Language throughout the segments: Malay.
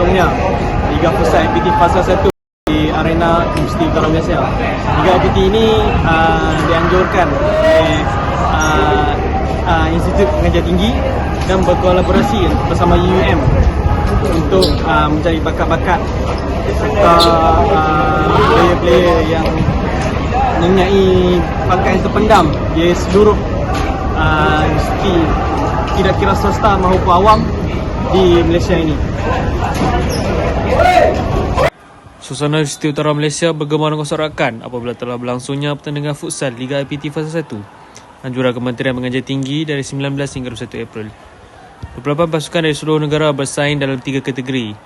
langsungnya Liga Pusat MPT Fasa 1 di Arena Universiti Utara Malaysia. Liga MPT ini uh, dianjurkan oleh uh, uh, Institut Pengajian Tinggi dan berkolaborasi bersama UUM untuk uh, mencari bakat-bakat serta uh, player-player yang mempunyai bakat yang terpendam di seluruh uh, universiti tidak kira swasta maupun awam di Malaysia ini. Suasana di Siti Utara Malaysia bergema dengan apabila telah berlangsungnya pertandingan futsal Liga IPT Fasa 1 anjuran Kementerian Pengajian Tinggi dari 19 hingga 21 April. Beberapa pasukan dari seluruh negara bersaing dalam tiga kategori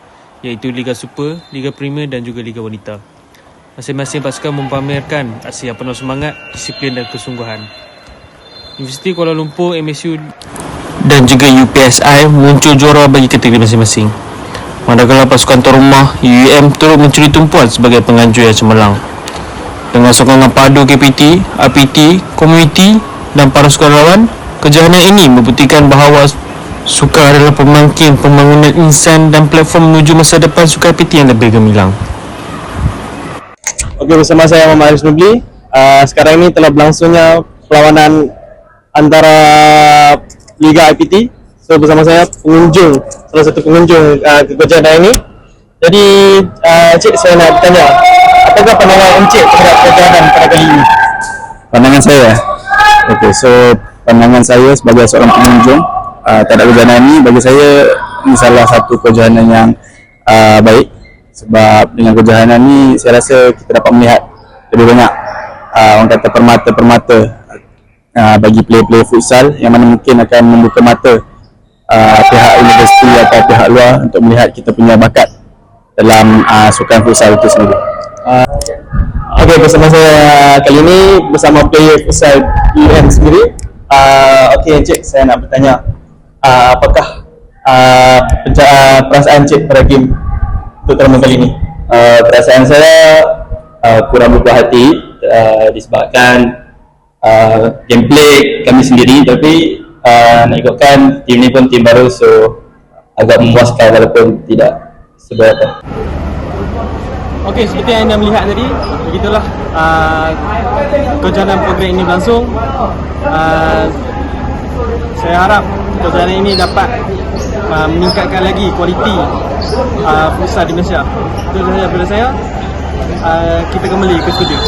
iaitu Liga Super, Liga Premier dan juga Liga Wanita. Masing-masing pasukan mempamerkan aksi yang penuh semangat, disiplin dan kesungguhan. Universiti Kuala Lumpur, MSU dan juga UPSI muncul juara bagi kategori masing-masing. Manakala pasukan tuan rumah UUM turut mencuri tumpuan sebagai penganjur yang cemerlang. Dengan sokongan padu KPT, APT, komuniti dan para sukarelawan, kejohanan ini membuktikan bahawa suka adalah pemangkin pembangunan insan dan platform menuju masa depan suka APT yang lebih gemilang. Okey bersama saya Muhammad Arif Nubli. Uh, sekarang ini telah berlangsungnya perlawanan antara Liga IPT. So bersama saya pengunjung, salah satu pengunjung uh, kekejuaraan ini. Jadi uh, Cik saya nak bertanya, apakah pandangan Encik terhadap kejuaraan pada kali ini? Pandangan saya Okay, so pandangan saya sebagai seorang pengunjung uh, terhadap kejohanan ini bagi saya ini salah satu kejohanan yang uh, baik sebab dengan kejohanan ini saya rasa kita dapat melihat lebih banyak uh, orang kata permata-permata uh, bagi player-player futsal yang mana mungkin akan membuka mata uh, pihak universiti atau pihak luar untuk melihat kita punya bakat dalam uh, sukan futsal itu sendiri. Okey bersama saya kali ini bersama player futsal UM sendiri. Uh, Okey Encik saya nak bertanya uh, apakah uh, uh, perasaan Encik pada game terutama kali ini? uh, perasaan saya uh, kurang berpuas hati uh, disebabkan uh, gameplay kami sendiri tapi uh, nak ikutkan tim ni pun tim baru so agak memuaskan walaupun tidak seberapa. Okey, seperti yang anda melihat tadi, begitulah uh, kejohanan program ini berlangsung. Uh, saya harap kejohanan ini dapat uh, meningkatkan lagi kualiti uh, futsal di Malaysia. Itu sahaja daripada saya. Uh, kita kembali ke studio.